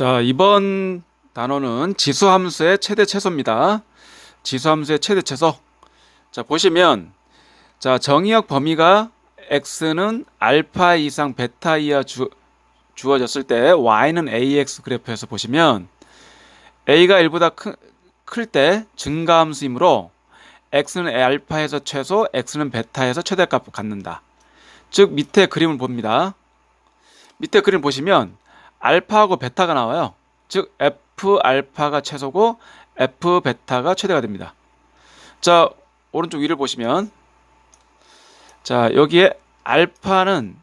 자, 이번 단어는 지수함수의 최대 최소입니다. 지수함수의 최대 최소. 자, 보시면 자, 정의역 범위가 x는 알파 이상 베타 이하 주, 주어졌을 때 y는 ax 그래프에서 보시면 a가 1보다 클 때 증가함수이므로 x는 알파에서 최소, x는 베타에서 최대값을 갖는다. 즉 밑에 그림을 봅니다. 밑에 그림 보시면 알파하고 베타가 나와요. 즉 F 알파가 최소고 F 베타가 최대가 됩니다. 자, 오른쪽 위를 보시면 자, 여기에 알파는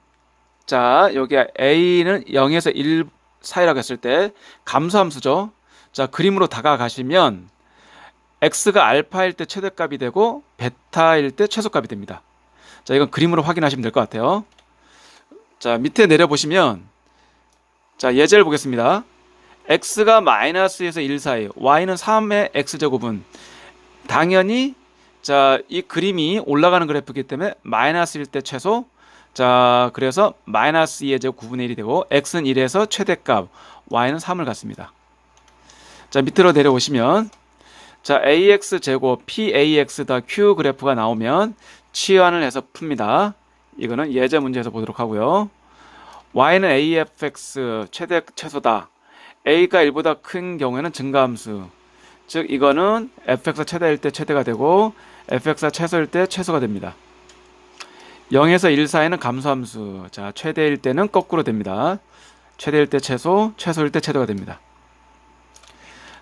자, 여기 A는 0에서 1 사이라고 했을 때 감소함수죠. 자, 그림으로 다가가시면 x가 알파일 때 최대값이 되고 베타일 때 최소값이 됩니다. 자, 이건 그림으로 확인하시면 될 것 같아요. 자, 밑에 내려 보시면 자, 예제를 보겠습니다. x가 마이너스에서 1 사이, y는 3의 x제곱은 당연히 자, 이 그림이 올라가는 그래프이기 때문에 마이너스일 때 최소 자, 그래서 마이너스 2의 제곱 9분의 1이 되고 x는 1에서 최대값, y는 3을 갖습니다. 자, 밑으로 내려오시면 자, ax 제곱 pax 더 q 그래프가 나오면 치환을 해서 풉니다. 이거는 예제 문제에서 보도록 하고요. Y는 afx 최대 최소다. a가 1보다 큰 경우에는 증가함수. 즉 이거는 fx가 최대일 때 최대가 되고 fx가 최소일 때 최소가 됩니다. 0에서 1 사이는 감소함수. 자, 최대일 때는 거꾸로 됩니다. 최대일 때 최소, 최소일 때 최대가 됩니다.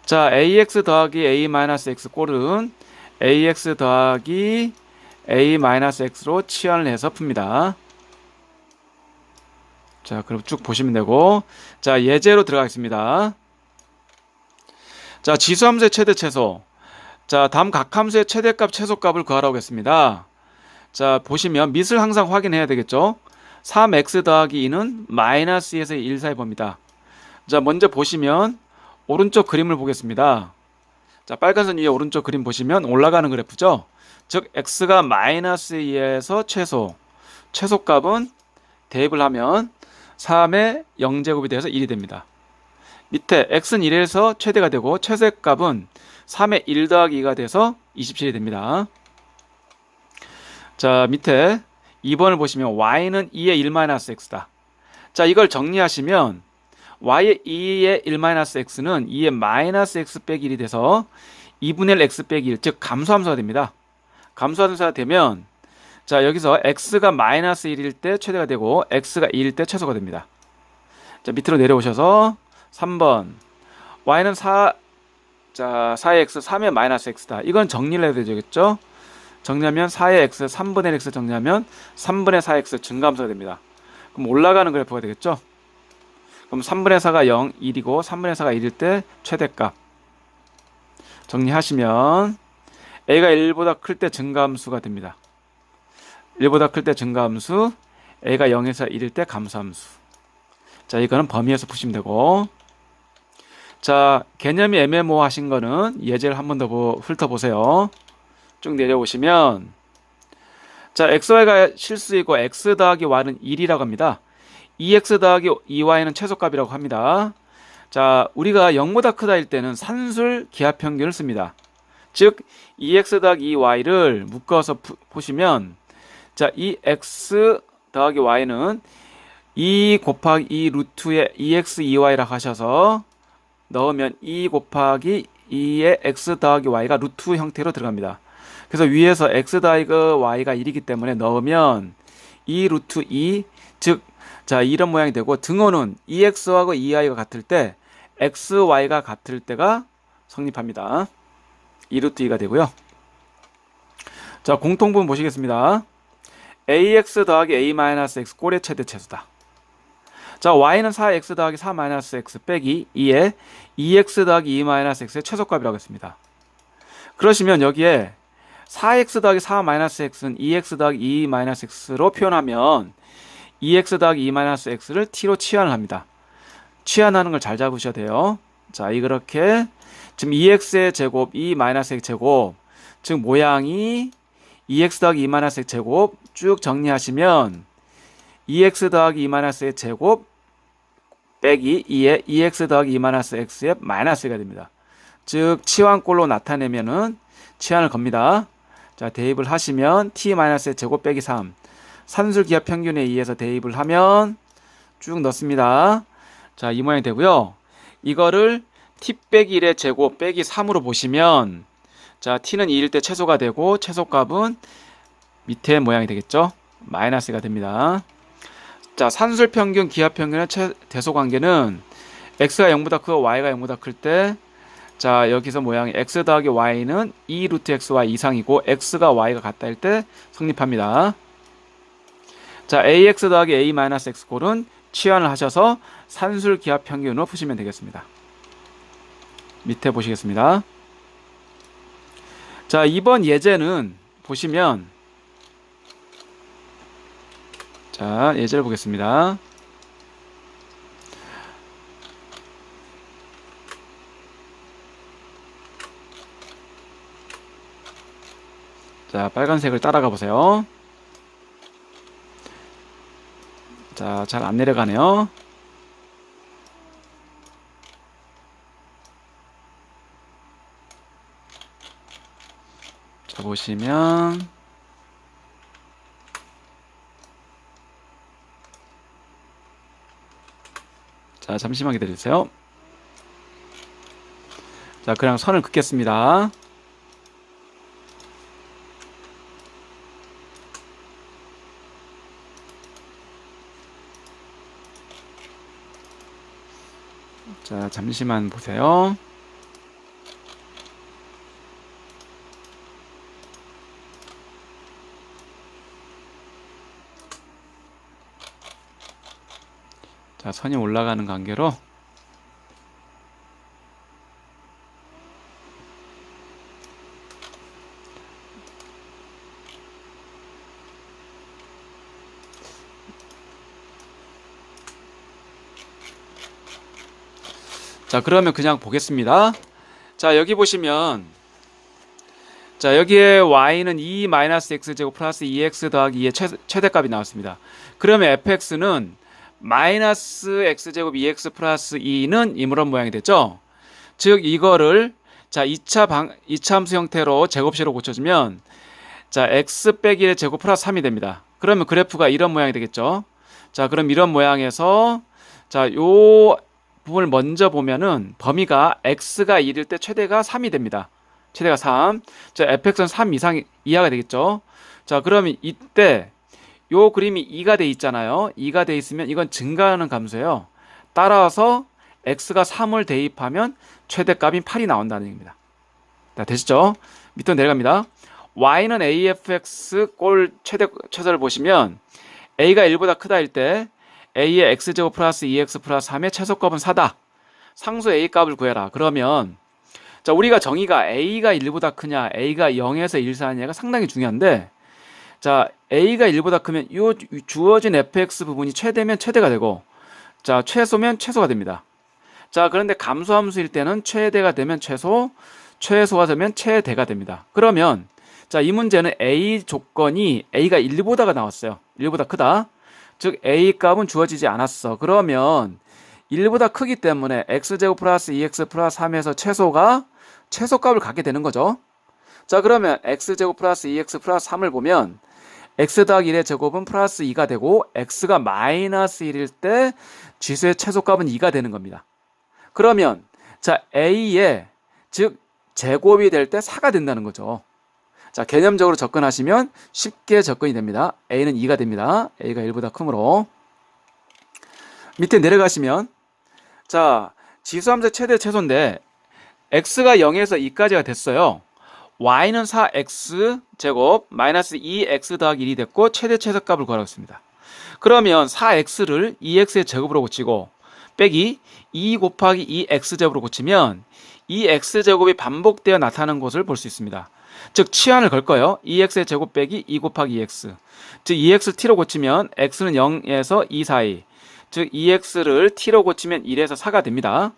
자, ax 더하기 a-x 꼴은 ax 더하기 a-x로 치환을 해서 풉니다. 자, 그럼 쭉 보시면 되고, 자, 예제로 들어가겠습니다. 자, 지수함수의 최대 최소. 자, 다음 각 함수의 최대값 최소값을 구하라고 했습니다. 자, 보시면 밑을 항상 확인해야 되겠죠? 3x 더하기 2는 마이너스 2에서 1 사이 봅니다. 자, 먼저 보시면 오른쪽 그림을 보겠습니다. 자, 빨간 선 위에 오른쪽 그림 보시면 올라가는 그래프죠? 즉, x가 마이너스 2에서 최소. 최소값은 대입을 하면 3의 0제곱이 돼서 1이 됩니다. 밑에 x는 1에서 최대가 되고 최소값은 3의 1 더하기 2가 돼서 27이 됩니다. 자, 밑에 2번을 보시면 y는 2의 1-x다. 자, 이걸 정리하시면 y의 2의 1-x는 2의 마이너스 x 빼기 1이 돼서 2분의 1 x 빼기 1, 즉 감소함수가 됩니다. 감소함수가 되면 자, 여기서 x가 마이너스 1일 때 최대가 되고 x가 2일 때 최소가 됩니다. 자, 밑으로 내려오셔서 3번 y는 4 자, 4x 3의 마이너스 x다. 이건 정리를 해야 되겠죠? 정리하면 4의 x 3분의 x 정리하면 3분의 4x 증감수가 됩니다. 그럼 올라가는 그래프가 되겠죠? 그럼 3분의 4가 0, 1이고 3분의 4가 1일 때 최대값 정리하시면 a가 1보다 클 때 증가함수가 됩니다. 1보다 클 때 증가함수, a가 0에서 1일 때 감소함수. 자, 이거는 범위에서 푸시면 되고 자, 개념이 애매모호하신 거는 예제를 한 번 더 훑어보세요. 쭉 내려오시면 자, xy가 실수이고 x 더하기 y는 1이라고 합니다. 2x 더하기 2y는 최소값이라고 합니다. 자, 우리가 0보다 크다일 때는 산술 기하평균을 씁니다. 즉 2x 더하기 2y를 묶어서 보시면 자, 이 x 더하기 y는 2 곱하기 2 루트의 2x 2y라고 하셔서 넣으면 2 곱하기 2의 x 더하기 y가 루트 형태로 들어갑니다. 그래서 위에서 x 더하기 y가 1이기 때문에 넣으면 2 루트 2, 즉, 자, 이런 모양이 되고 등호는 2x하고 2y가 같을 때 xy가 같을 때가 성립합니다. 2 루트 2가 되고요. 자, 공통분 보시겠습니다. Ax 더하기 a-x 꼴의 최대 최소다. 자, y는 4x 더하기 4-x 빼기 2에 2x 더하기 2-x의 최소값이라고 했습니다. 그러시면 여기에 4x 더하기 4-x는 2x 더하기 2-x로 표현하면 2x 더하기 2-x를 t로 치환을 합니다. 치환하는 걸 잘 잡으셔야 돼요. 자, 이 그렇게 지금 2x의 제곱, 2-x의 제곱, 즉 모양이 2x 더하기 2-x의 제곱 쭉 정리하시면 2x 더하기 2-x의 제곱 빼기 2에 2x 더하기 2 마이너스 x의 마이너스 1가 됩니다. 즉 치환꼴로 나타내면은 치환을 겁니다. 자 대입을 하시면 t-의 제곱 빼기 3 산술 기압 평균에 의해서 대입을 하면 쭉 넣습니다. 자 이 모양이 되고요. 이거를 t 빼기 1의 제곱 빼기 3으로 보시면 자 t는 2일 때 최소가 되고 최소값은 밑에 모양이 되겠죠. 마이너스가 됩니다. 자 산술 평균 기압 평균의 최, 대소 관계는 x가 0보다 크고 y가 0보다 클 때 자 여기서 모양이 x 더하기 y는 2 루트 xy 이상이고 x가 y가 같다 할 때 성립합니다. 자 ax 더하기 a 마이너스 x 꼴은 치환을 하셔서 산술 기압 평균으로 푸시면 되겠습니다. 밑에 보시겠습니다. 자 이번 예제는 보시면 자 예제를 보겠습니다. 자, 빨간색을 따라가 보세요. 자, 잘 안 내려가네요. 보시면 자, 잠시만 기다려주세요. 자, 그냥 선을 긋겠습니다. 자, 잠시만 보세요. 자, 선이 올라가는 관계로 자, 그러면 그냥 보겠습니다. 자, 여기 보시면 자, 여기에 y는 2 마이너스 x 제곱 플러스 2x 더하기 2의 최, 최대값이 나왔습니다. 그러면 fx는 마이너스 x 제곱 2x 플러스 2는 이런 모양이 됐죠. 즉 이거를 자 2차 방 2차 함수 형태로 제곱식으로 고쳐주면 자 x 빼기 1의 제곱 플러스 3이 됩니다. 그러면 그래프가 이런 모양이 되겠죠. 자 그럼 이런 모양에서 자 요 부분을 먼저 보면은 범위가 x가 1일 때 최대가 3이 됩니다. 최대가 3. 자, fx는 3 이상 이하가 되겠죠. 자, 그러면 이때 요 그림이 2가 돼 있잖아요. 2가 돼 있으면 이건 증가하는 감소예요. 따라서 x가 3을 대입하면 최대값인 8이 나온다는 얘기입니다. 자, 되시죠? 밑으로 내려갑니다. y는 afx 꼴 최대 최소를 보시면 a가 1보다 크다 할때 a의 x제곱 플러스 2x 플러스 3의 최소값은 4다. 상수 a 값을 구해라. 그러면 자 우리가 정의가 a가 1보다 크냐 a가 0에서 1 사이냐가 상당히 중요한데 자 a가 1보다 크면 이 주어진 fx 부분이 최대면 최대가 되고 자 최소면 최소가 됩니다. 자 그런데 감소함수일 때는 최대가 되면 최소 최소가 되면 최대가 됩니다. 그러면 자 이 문제는 a 조건이 a가 1보다가 나왔어요. 1보다 크다. 즉 a 값은 주어지지 않았어. 그러면 1보다 크기 때문에 x제곱 플러스 2x 플러스 3에서 최소가 최소값을 갖게 되는 거죠. 자 그러면 x제곱 플러스 2x 플러스 3을 보면 x 더하기 1의 제곱은 플러스 2가 되고 x가 마이너스 1일 때 지수의 최소값은 2가 되는 겁니다. 그러면 자 a의 즉 제곱이 될 때 4가 된다는 거죠. 자, 개념적으로 접근하시면 쉽게 접근이 됩니다. A는 2가 됩니다. A가 1보다 크므로. 밑에 내려가시면, 자, 지수함수의 최대 최소인데, x가 0에서 2까지가 됐어요. Y는 4x 제곱 마이너스 2x 더하기 1이 됐고, 최대 최소값을 구하라고 했습니다. 그러면 4x를 2x의 제곱으로 고치고, 빼기 2 곱하기 2x 제곱으로 고치면, 이 x제곱이 반복되어 나타나는 것을 볼 수 있습니다. 즉 치환을 걸 거예요. 2x의 제곱 빼기 2 곱하기 2x. 즉 2x를 t로 고치면 x는 0에서 2 사이. 즉 2x를 t로 고치면 1에서 4가 됩니다.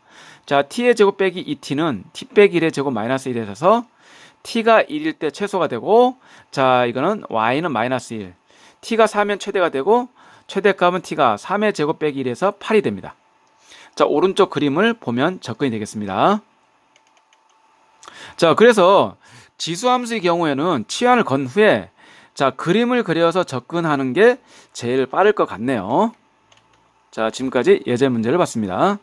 자, t의 제곱 빼기 2t는 t 빼기 1의 제곱 마이너스 1에서 t가 1일 때 최소가 되고 자, 이거는 y는 마이너스 1. t가 4면 최대가 되고 최대값은 t가 3의 제곱 빼기 1에서 8이 됩니다. 자, 오른쪽 그림을 보면 접근이 되겠습니다. 자, 그래서 지수함수의 경우에는 치환을 건 후에 자, 그림을 그려서 접근하는 게 제일 빠를 것 같네요. 자, 지금까지 예제 문제를 봤습니다.